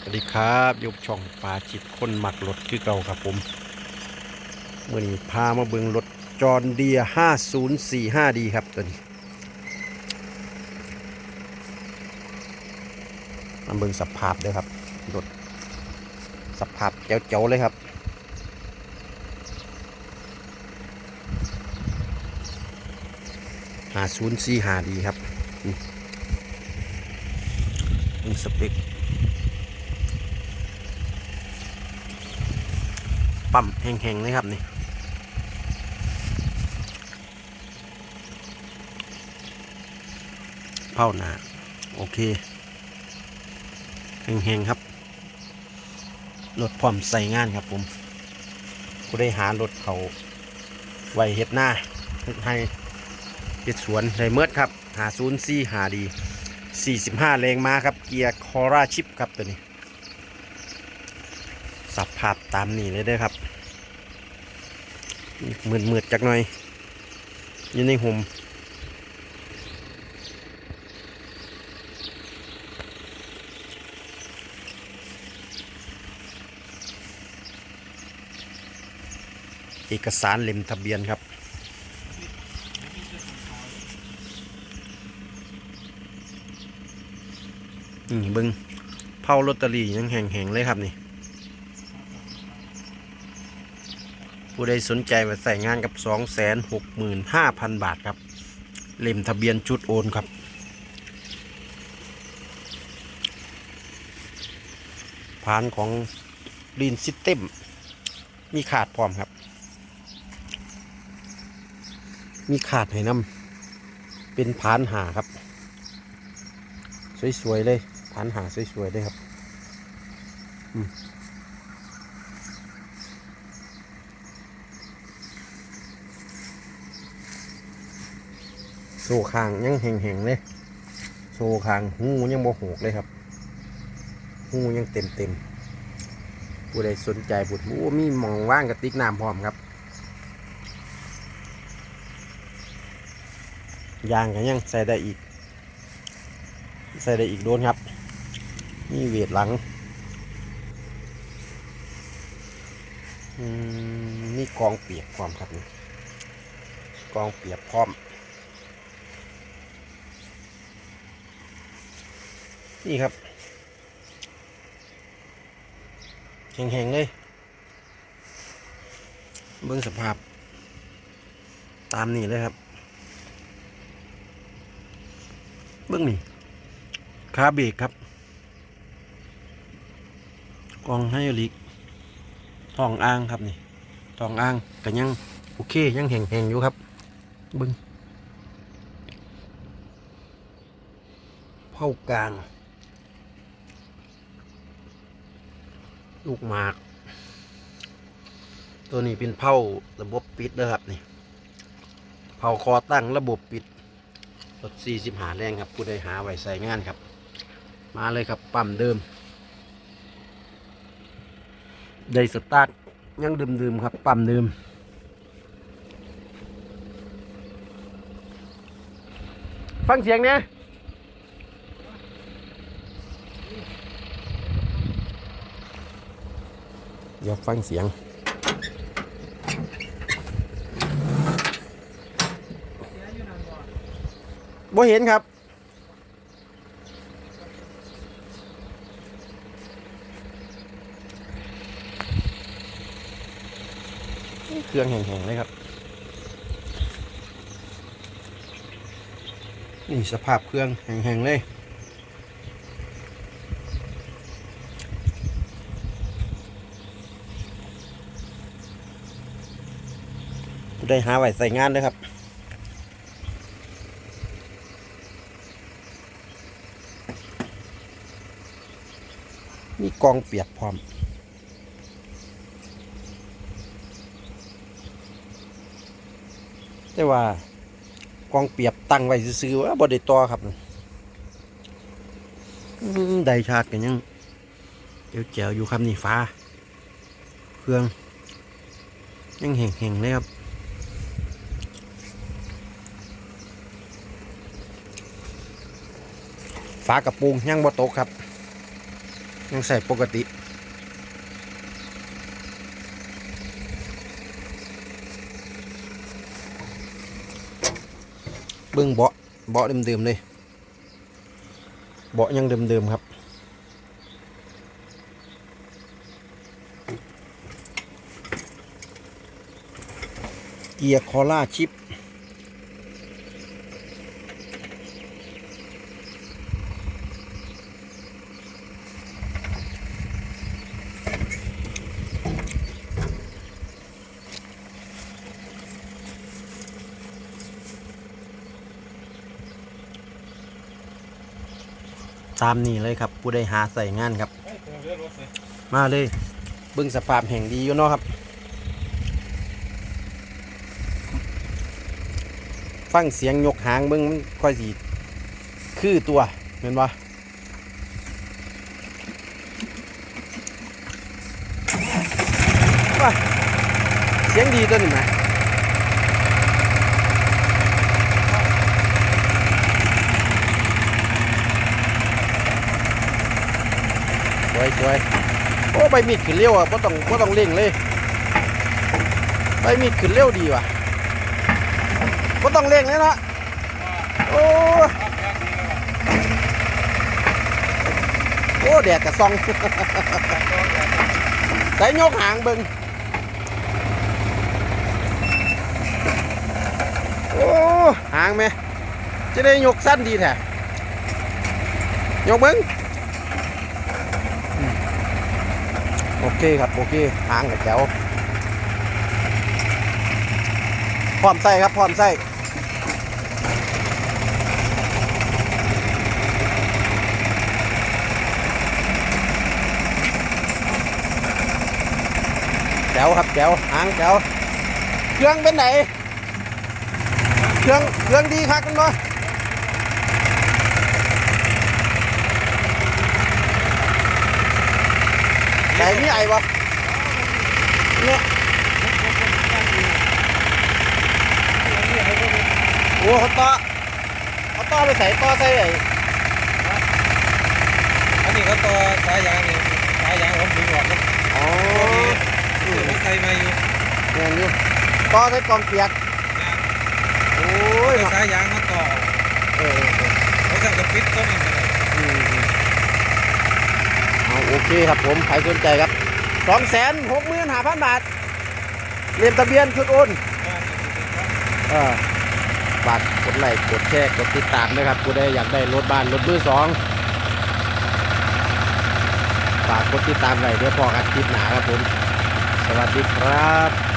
สวัสดีครับยกช่องปลาจิตคนหมักรถคือเก่าครับผมเมื่อนี้พามาเบิงรถจอนเดีย5045ดีครับตัวนี้มาเบิงสภาพด้วยครับรถสภาพเจ๋วๆเลยครับ หาศูนย์สี่หาดีครับนี่นี่สเปค ปั๊มแห้งๆเลยครับนี่เผาหนาโอเคแห้งๆครับรถพร้อมใส่งานครับผมกูได้หารถเขาไว้เฮ็ดหน้าเฮ็ดให้เจ็ดสวนไดเมิดครับ หาศูนย์สี่หาดีสี่สิบห้าแรงม้าครับ เกียร์คอร่าชิปครับตัวนี้ สับภาพตามนี้เลยเด้อครับมืดมืดจักหน่อย อยู่ในห่มเอกสารเล่มทะเบียนครับนี่เบิงเผาลอตเตอรี่ยังแห้งๆเลยครับนี่ ผู้ใดสนใจมาใส่งานกับ 265,000 บาทครับ เล่มทะเบียนชุดโอนครับผานของรีนซิสเต็มมีขาดพร้อมครับ มีขาดให้นำเป็นผานหาครับ สวยๆเลยผานหาสวยๆเลยครับ โซ่คางยังแห้งๆเลยโซ่คางหูยังโมโหกเลยครับหูยังเต็มเต็มผู้ใดสนใจบุตรโอ้มีมองว่างกับติ๊กน้ำพร้อมครับยางกันยังใส่ได้อีก ใส่ได้อีกโดนครับ นี่เวทหลังอืมนี่กองเปียกพร้อมครับนี่กองเปียกพร้อม นี่ครับแข็งๆเลย เบื้องสภาพ ตามนี่เลยครับ เบื้องนี่คาเบรกครับ กองไฮดรอลิกทองอ่างครับนี่ทองอ่างก็ยังโอเคยังแห้งๆอยู่ครับเบึงเผากลาง ลูกหมาก ตัวนี้เป็นเผาระบบปิดนะครับนี่เผาคอตั้งระบบปิดรถ40หาแรงครับผู้ใดหาไว้ใส่งานครับ มาเลยครับปั๊มเดิม ได้สตาร์ทยังดื่มๆครับปั๊มเดิมฟังเสียงเนี่ย เดี๋ยวฟังเสียง บ่เห็นครับ เครื่องแห้งๆเลยครับ นี่สภาพเครื่องแห้งๆเลย ได้หาไว้ใส่งานเลยครับมีกองเปียกพร้อม แต่ว่ากองเปียกตั้งไว้ซื้อว่าบไดต่อครับได้ชาร์จกันยังเจ๋วๆอยู่ครับนี่ฟ้า เครื่อง ยังแห้งๆเลยครับ ฟ้ากระโปรงยังบ่ตกครับ ยังใส่ปกติเบิ้งเบาะเบาะเดิมๆเลยเบาะยังเดิมๆครับเกียร์คอล่าชิป ตามนี้เลยครับ ผู้ใดหาใส่งานครับ มาเลยเบึ้งสภาพแห่งดีอยู่เนาะครับ ฟังเสียงยกหางเบิ้งมันค่อยสีคือตัวเห็นปะว้าเสียงดีตัวนี้นะส วยสวยโอ้ใบมีดขึ้นเร็วอะไ่ต้องไ่ต้องเร่งเลยใบมีดขึ้นเร็วดีว่ะก็ต้องเร่งเลยนะโอ้โอ้แดดกระซองใส่ยกหางเบิงโอ้หางไหมจะได้ยกสั้นดีแท้ยกเบิงอืมโอ เคครับโอเคหางกับแจ๋วพร้อมใส่ครับพร้อมใส่แจ๋วครับแจ๋วหางแจ๋วเครื่องเป็นไหน เครื่องเครื่องดีครับกันบ่ ไหนมีไอ้บ่เนี่ยโอ้เขาต่อเขาต่อไปใส่ต่อใส่ไหนอันนี้ก็ตัวสายยางนี่สายยางผมดึงออกครับอ๋อตัวนี้ผมใส่มาอยู่เงี้ยอยู่ต่อใส่กองเปียกโอ้ยตัวเนาะสายยางมาต่อเออเออเออเขาสั่งกับปิดต้นนี่ไปเลย อืมอืมเอา โอเคครับผมใครสนใจครับสองแสนหกหมื่นห้าพันบาทเรียนทะเบียนชุดโอนเออฝากกดไลค์กดแชร์กดติดตามนะครับกูได้อยากได้รถบ้านรถมือสองฝากกดติดตามไว้เดี๋ยวพอกันคลิปหนาครับผม สวัสดีครับ